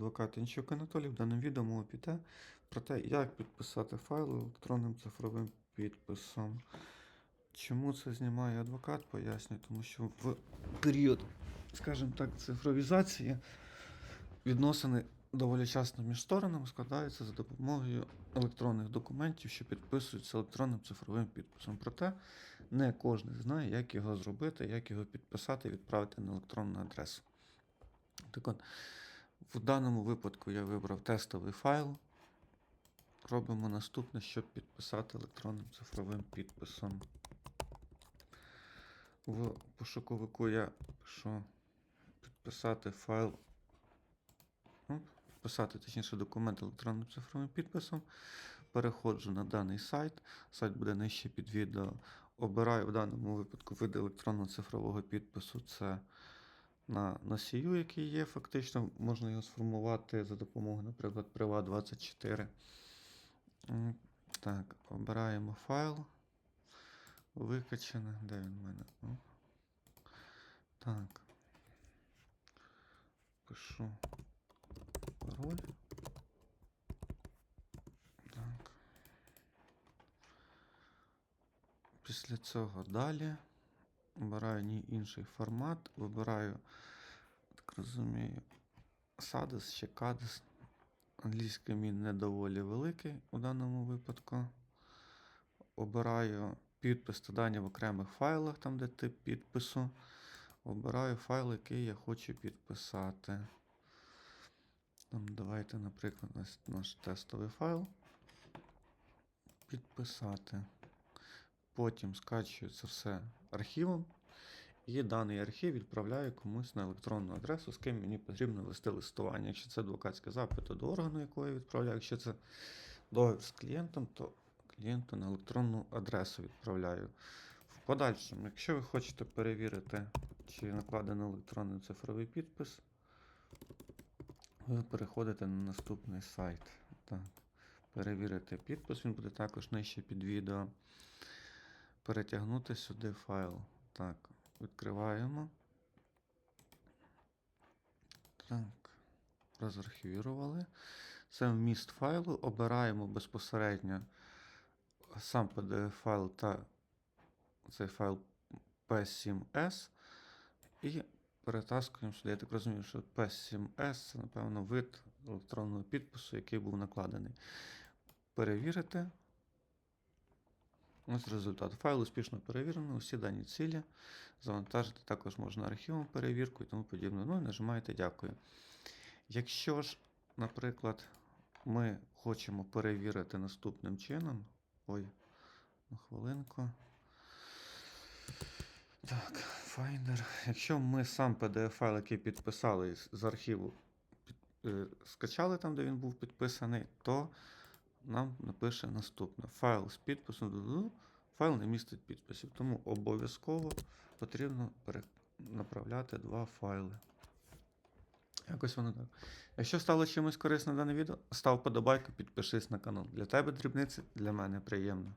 Адвокат Інчук Анатолій в даному відео піде про те, як підписати файл електронним цифровим підписом. Чому це знімає адвокат, пояснюю, тому що в період, скажімо так, цифровізації відносини доволі часто між сторонами складаються за допомогою електронних документів, що підписуються електронним цифровим підписом. Проте не кожен знає, як його зробити, як його підписати і відправити на електронну адресу. Так от, в даному випадку я вибрав тестовий файл. Робимо наступне, щоб підписати електронним цифровим підписом. В пошуковику я пишу підписати файл. Ну, Підписати, точніше, документ електронним цифровим підписом. Переходжу на даний сайт. Сайт буде нижче під відео. Обираю в даному випадку вид електронного цифрового підпису. Це на носію, який є, фактично, можна його сформувати за допомогою, наприклад, Privat24. Так, обираємо файл. Викачане. Де він в мене? О. Так. Пишу пароль. Так. Після цього далі. Обираю ні інший формат. Вибираю, так розумію, SADIS чи CADIS. Англійський мій не доволі великий у даному випадку. Обираю підпис та дані в окремих файлах, там де тип підпису. Обираю файл, який я хочу підписати. Там, давайте, наприклад, наш тестовий файл. Підписати. Потім скачую це все архівом. І даний архів відправляю комусь на електронну адресу, з ким мені потрібно вести листування. Якщо це адвокатський запит, до органу, якого я відправляю. Якщо це договір з клієнтом, то клієнту на електронну адресу відправляю. В подальшому, якщо ви хочете перевірити, чи накладений електронний цифровий підпис, ви переходите на наступний сайт. Так. Перевірити підпис, він буде також нижче під відео. Перетягнути сюди файл. Так, відкриваємо. Так, розархівірували. Це вміст файлу. Обираємо безпосередньо сам PDF файл та цей файл P7S. І перетаскуємо сюди. Я так розумію, що P7S це, напевно, вид електронного підпису, який був накладений. Перевірити. Ось результат. Файл успішно перевірено, усі дані цілі. Завантажити також можна архівом перевірку і тому подібне. Ну і нажимаєте дякую. Якщо ж, наприклад, ми хочемо перевірити наступним чином. Ой, на хвилинку. Так, Finder. Якщо ми сам PDF-файл, який підписали з архіву, під, е, скачали там, де він був підписаний, то нам напише наступне. Файл з підписом. Файл не містить підписів. Тому обов'язково потрібно направляти два файли. Якось воно так. Якщо стало чимось корисне дане відео, став подобайку, підпишись на канал. Для тебе дрібниці, для мене приємно.